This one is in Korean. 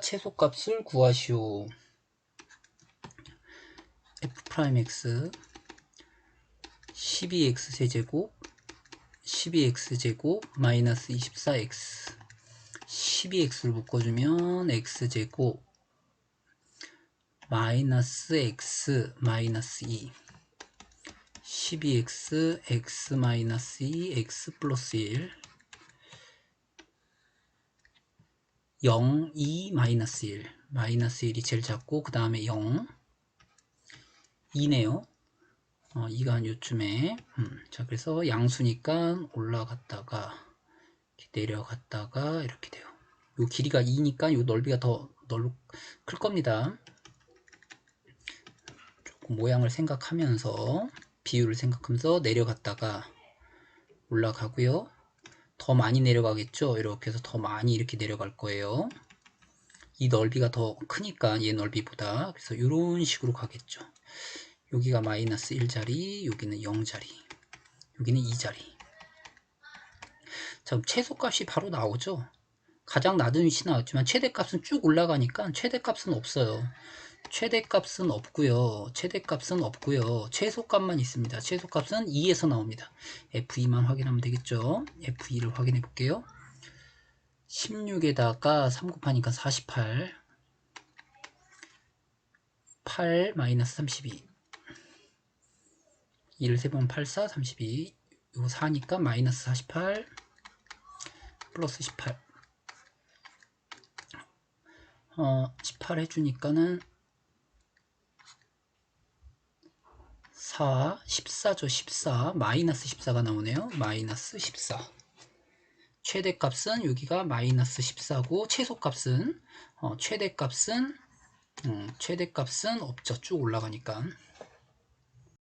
최소값을 구하시오. f'x 12x 세제곱 12x제곱 마이너스 24x 12x를 묶어주면 x제곱 마이너스 x 마이너스 2 12x x 마이너스 2 x 플러스 1 0 2 마이너스 1 마이너스 1이 제일 작고 그 다음에 0 2네요. 어, 2가 한 요쯤에. 음, 자 그래서 양수니까 올라갔다가 내려갔다가 이렇게 돼요. 요 길이가 2니까 요 넓이가 더 넓, 클 겁니다. 조금 모양을 생각하면서 비율을 생각하면서 내려갔다가 올라가고요 더 많이 내려가겠죠 이렇게 해서 더 많이 이렇게 내려갈 거예요 이 넓이가 더 크니까 얘 넓이보다 그래서 이런 식으로 가겠죠 여기가 마이너스 1자리, 여기는 0자리, 여기는 2자리. 자, 그럼 최소값이 바로 나오죠. 가장 낮은 위치 나왔지만 최대값은 쭉 올라가니까 최대값은 없어요. 최대값은 없고요. 최대값은 없고요. 최소값만 있습니다. 최소값은 2에서 나옵니다. F2만 확인하면 되겠죠. F2를 확인해 볼게요. 16에다가 3 곱하니까 48 8 마이너스 32 2를 세보면 84, 32 이거 4니까 마이너스 48 플러스 18 어, 18 해주니까는 4, 14죠 14 마이너스 14가 나오네요. 마이너스 14 최대값은 여기가 마이너스 14고 최소값은 어, 최대값은 음, 최대값은 없죠. 쭉 올라가니까